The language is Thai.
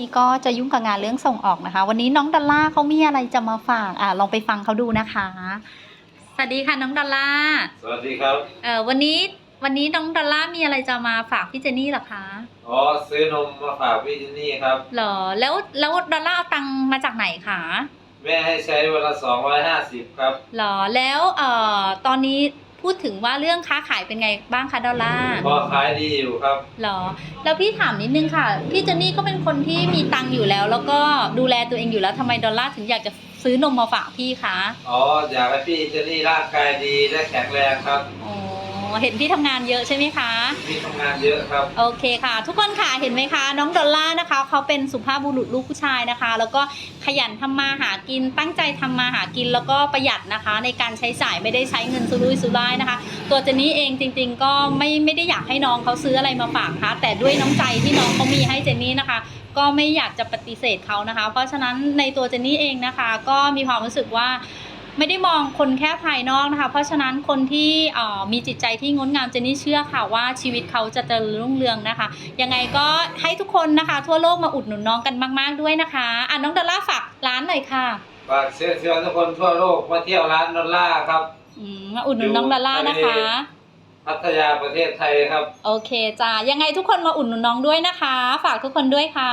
นี่ก็จะยุ่งกับงานเรื่องส่งออกนะคะ วันนี้น้องดอลล่าเขามีอะไรจะมาฝากอะลองไปฟังเขาดูนะคะ สวัสดีค่ะน้องดอลล่าสวัสดีครับเอ่อวันนี้วันนี้น้องดอลล่ามีอะไรจะมาฝากพี่เจนนี่เหรอคะอ๋อซื้อนมมาฝากพี่เจนนี่ครับเหรอแล้วแล้วดอลล่าเอาตังค์มาจากไหนคะแม่ให้ใช้วันละสองร้อยห้าสิบครับเหรอแล้วเอ่อตอนนี้ พูดถึงว่าเรื่องค้าขายเป็นไงบ้างคะดอลล่าพอขายดีอยู่ครับเหรอ แล้วพี่ถามนิดนึงค่ะ พี่เจนนี่ก็เป็นคนที่มีตังค์อยู่แล้ว แล้วก็ดูแลตัวเองอยู่แล้วทำไมดอลล่าถึงอยากจะซื้อนมมาฝากพี่คะ อ๋ออยากให้พี่เจนนี่ร่างกายดีและแข็งแรงครับอ๋อ เห็นพี่ทำงานเยอะใช่ไหมคะพี่ทำงานเยอะครับ โอเคค่ะ ทุกคนค่ะเห็นไหมคะ น้องดอลล่านะคะเขาเป็นสุภาพบุรุษลูกผู้ชายนะคะ แล้วก็ขยันทำมาหากินตั้งใจทำมาหากินแล้วก็ประหยัดนะคะ ในการใช้จ่ายไม่ได้ใช้เงินสุรุ่ยสุร่ายนะคะ ตัวเจนนี่เองจริง ๆ ก็ไม่ไม่ได้อยากให้น้องเขาซื้ออะไรมาฝากค่ะแต่ด้วยน้ำใจที่น้องเขามีให้เจนนี่นะคะ ก็ไม่อยากจะปฏิเสธเขานะคะ เพราะฉะนั้นในตัวเจนนี่เองนะคะ ก็มีความรู้สึกว่า ไม่ได้มองคนแค่ภายนอกนะคะ เพราะฉะนั้นคนที่เอ่อมีจิตใจที่งดงามเจนนี่เชื่อค่ะว่าชีวิตเขาจะเจริญรุ่งเรืองนะคะ ยังไงก็ให้ทุกคนนะคะ ทั่วโลกมาอุดหนุนน้องกันมาก ๆ ด้วยนะคะอะน้องดอลล่าฝากร้านหน่อยค่ะฝากเชิญชวนทุกคนทั่วโลกมาเที่ยวร้านดอลล่าครับอืมมาอุดหนุนน้องดอลล่านะคะพัทยาประเทศไทยครับ โอเคจ้ายังไงทุกคนมาอุดหนุนน้องด้วยนะคะ ฝากทุกคนด้วยค่ะ